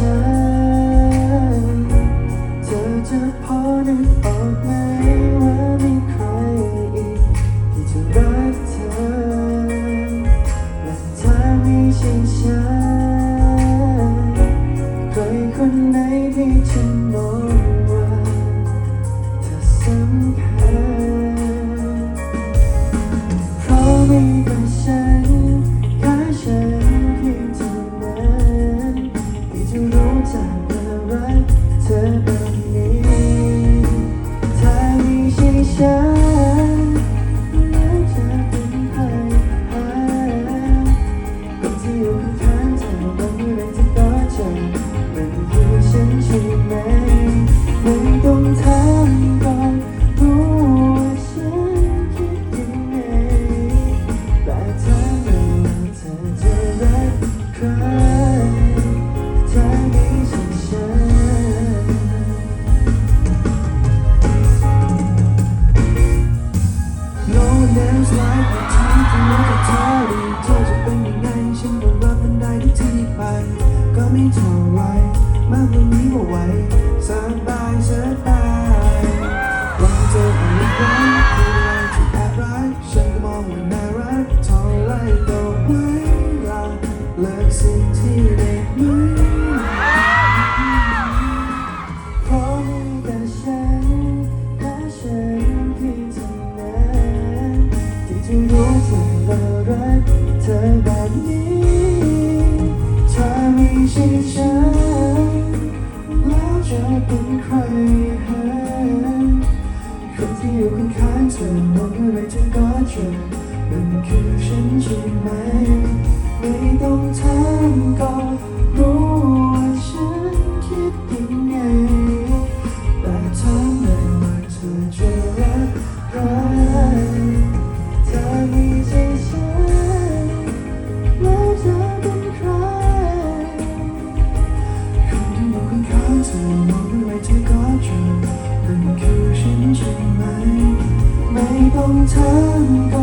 ฉันเธอจะพอนึกออกไหมว่ามีใครอีก ที่จะรักเธอ และเธอไม่ใช่ฉันใครคนไหนที่ฉันมองว่าเธอสำคัญเพราะไม่ feels like วันที่คุณรักกับเธอหรืเธอจะเป็นยังไง ฉันก็รับมันได้ทุกที่ไป ก็ไม่เท่าไรมากกว่านี้ว่าไหวสบายสบาย ฉันก็เชื่อมันคือ 风尘